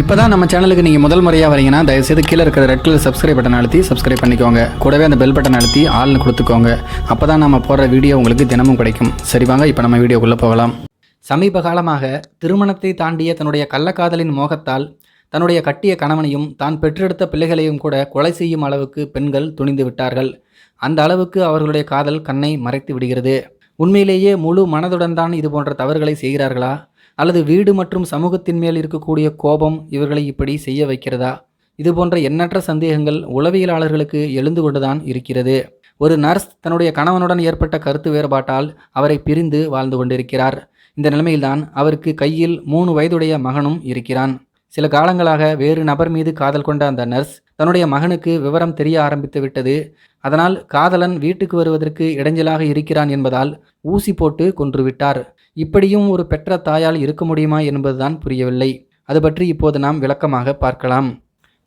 இப்போ தான் நம்ம சேனலுக்கு நீங்கள் முதல் முறையாக வரீங்கன்னா தயவுசெய்து கீழே இருக்கிற ரெட் கலர் சப்ஸ்கிரைப் பட்டன் அழுத்தி சப்ஸ்கிரைப் பண்ணிக்கோங்க. கூடவே அந்த பெல் பட்டன் அழுத்தி ஆள்னு கொடுத்துக்கோங்க. அப்போ தான் நம்ம போடுற வீடியோ உங்களுக்கு தினமும் கிடைக்கும். சரி வாங்க இப்போ நம்ம வீடியோக்குள்ளே போகலாம். சமீப காலமாக திருமணத்தை தாண்டிய தன்னுடைய கள்ளக்காதலின் மோகத்தால் தன்னுடைய கட்டிய கணவனையும் தான் பெற்றெடுத்த பிள்ளைகளையும் கூட கொலை செய்யும் அளவுக்கு பெண்கள் துணிந்து விட்டார்கள். அந்த அளவுக்கு அவர்களுடைய காதல் கண்ணை மறைத்து விடுகிறது. உண்மையிலேயே முழு மனதுடன் தான் இது போன்ற தவறுகளை செய்கிறார்களா? அல்லது வீடு மற்றும் சமூகத்தின் மேல் இருக்கக்கூடிய கோபம் இவர்களை இப்படி செய்ய வைக்கிறதா? இது போன்ற எண்ணற்ற சந்தேகங்கள் உளவியலாளர்களுக்கு எழுந்து கொண்டுதான் இருக்கிறது. ஒரு நர்ஸ் தன்னுடைய கணவனுடன் ஏற்பட்ட கருத்து வேறுபாட்டால் அவரை பிரிந்து வாழ்ந்து கொண்டிருக்கிறார். இந்த நிலைமையில்தான் அவருக்கு கையில் மூணு வயதுடைய மகனும் இருக்கிறான். சில காலங்களாக வேறு நபர் மீது காதல் கொண்ட அந்த நர்ஸ் தன்னுடைய மகனுக்கு விவரம் தெரிய ஆரம்பித்து விட்டது. அதனால் காதலன் வீட்டுக்கு வருவதற்கு இடைஞ்சலாக இருக்கிறான் என்பதால் ஊசி போட்டு கொன்றுவிட்டார் இப்படியும் ஒரு பெற்ற தாயால் இருக்க முடியுமா என்பதுதான் புரியவில்லை. அது பற்றி இப்போது நாம் விளக்கமாக பார்க்கலாம்.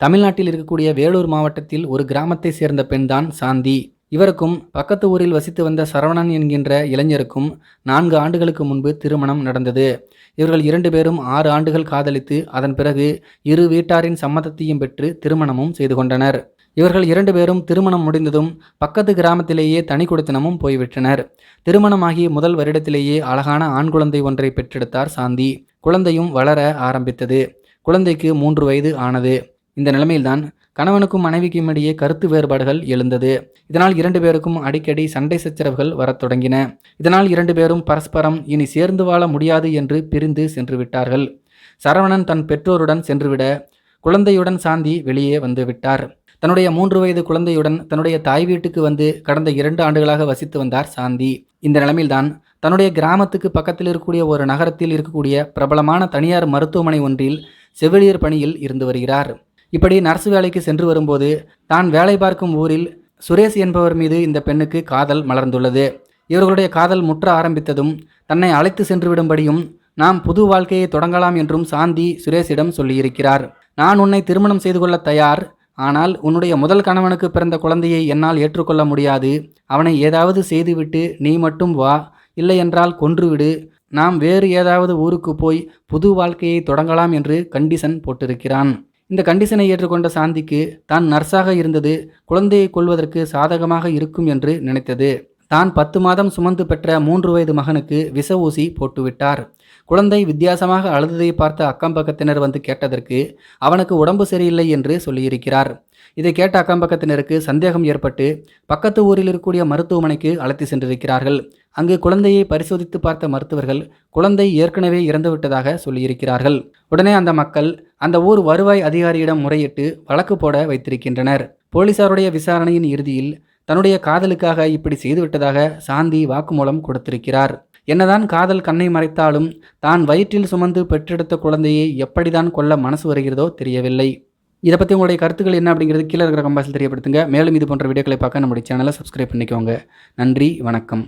தமிழ்நாட்டில் இருக்கக்கூடிய வேலூர் மாவட்டத்தில் ஒரு கிராமத்தை சேர்ந்த பெண்தான் சாந்தி. இவருக்கும் பக்கத்து ஊரில் வசித்து வந்த சரவணன் என்கின்ற இளைஞருக்கும் நான்கு ஆண்டுகளுக்கு முன்பு திருமணம் நடந்தது. இவர்கள் இரண்டு பேரும் ஆறு ஆண்டுகள் காதலித்து அதன் பிறகு இரு வீட்டாரின் சம்மதத்தையும் பெற்று திருமணமும் செய்து கொண்டனர். இவர்கள் இரண்டு பேரும் திருமணம் முடிந்ததும் பக்கத்து கிராமத்திலேயே தனி குடித்தனமும் போய்விட்டனர். திருமணமாகி முதல் வருடத்திலேயே அழகான ஆண் குழந்தை ஒன்றை பெற்றெடுத்தார் சாந்தி. குழந்தையும் வளர ஆரம்பித்தது. குழந்தைக்கு மூன்று வயது ஆனது. இந்த நிலைமையில்தான் கணவனுக்கும் மனைவிக்கும் இடையே கருத்து வேறுபாடுகள் எழுந்தது. இதனால் இரண்டு பேருக்கும் அடிக்கடி சண்டை சச்சரவுகள் வரத் தொடங்கின. இதனால் இரண்டு பேரும் பரஸ்பரம் இனி சேர்ந்து வாழ முடியாது என்று பிரிந்து சென்று விட்டார்கள். சரவணன் தன் பெற்றோருடன் சென்றுவிட குழந்தையுடன் சாந்தி வெளியே வந்து விட்டார். தன்னுடைய மூன்று வயது குழந்தையுடன் தன்னுடைய தாய் வீட்டுக்கு வந்து கடந்த இரண்டு ஆண்டுகளாக வசித்து வந்தார் சாந்தி. இந்த நிலைமையில்தான் தன்னுடைய கிராமத்துக்கு பக்கத்தில் இருக்கக்கூடிய ஒரு நகரத்தில் இருக்கக்கூடிய பிரபலமான தனியார் மருத்துவமனை ஒன்றில் செவிலியர் பணியில் இருந்து வருகிறார். இப்படி நர்ஸ் வேலைக்கு சென்று வரும்போது தான் வேலை பார்க்கும் ஊரில் சுரேஷ் என்பவர் மீது இந்த பெண்ணுக்கு காதல் மலர்ந்துள்ளது. இவர்களுடைய காதல் முற்ற ஆரம்பித்ததும் தன்னை அழைத்து சென்று விடும்படியும் நாம் புது வாழ்க்கையை தொடங்கலாம் என்றும் சாந்தி சுரேஷிடம் சொல்லியிருக்கிறார். நான் உன்னை திருமணம் செய்து கொள்ள தயார். ஆனால் உன்னுடைய முதல் கணவனுக்கு பிறந்த குழந்தையை என்னால் ஏற்றுக்கொள்ள முடியாது. அவனை ஏதாவது செய்துவிட்டு நீ மட்டும் வா. இல்லையென்றால் கொன்றுவிடு. நாம் வேறு ஏதாவது ஊருக்கு போய் புது வாழ்க்கையை தொடங்கலாம் என்று கண்டிஷன் போட்டிருக்கிறான். இந்த கண்டிஷனை ஏற்றுக்கொண்ட சாந்திக்கு தான் நர்ஸாக இருந்தது குழந்தையை கொள்வதற்கு சாதகமாக இருக்கும் என்று நினைத்தது. தான் பத்து மாதம் சுமந்து பெற்ற மூன்று வயது மகனுக்கு விச ஊசி போட்டுவிட்டார். குழந்தை வித்தியாசமாக அழுததை பார்த்த அக்கம்பக்கத்தினர் வந்து கேட்டதற்கு அவனுக்கு உடம்பு சரியில்லை என்று சொல்லியிருக்கிறார். இதை கேட்ட அக்கம்பக்கத்தினருக்கு சந்தேகம் ஏற்பட்டு பக்கத்து ஊரில் இருக்கக்கூடிய மருத்துவமனைக்கு அழைத்து சென்றிருக்கிறார்கள். அங்கு குழந்தையை பரிசோதித்து பார்த்த மருத்துவர்கள் குழந்தை ஏற்கனவே இறந்துவிட்டதாக சொல்லியிருக்கிறார்கள். உடனே அந்த மக்கள் அந்த ஊர் வருவாய் அதிகாரியிடம் முறையிட்டு வழக்கு போட வைத்திருக்கின்றனர். போலீசாருடைய விசாரணையின் இறுதியில் தன்னுடைய காதலுக்காக இப்படி செய்துவிட்டதாக சாந்தி வாக்குமூலம் கொடுத்திருக்கிறார். என்னதான் காதல் கண்ணை மறைத்தாலும் தான் வயிற்றில் சுமந்து பெற்றெடுத்த குழந்தையை எப்படிதான் கொல்ல மனசு வருகிறதோ தெரியவில்லை. இதை பற்றி உங்களுடைய கருத்துக்கள் என்ன அப்படிங்கிறது கீழே இருக்கிற கம்பாசில் தெரியப்படுத்துங்க. மேலும் இது போன்ற வீடியோக்களை பார்க்க நம்முடைய சேனலை சப்ஸ்கிரைப் பண்ணிக்கோங்க. நன்றி வணக்கம்.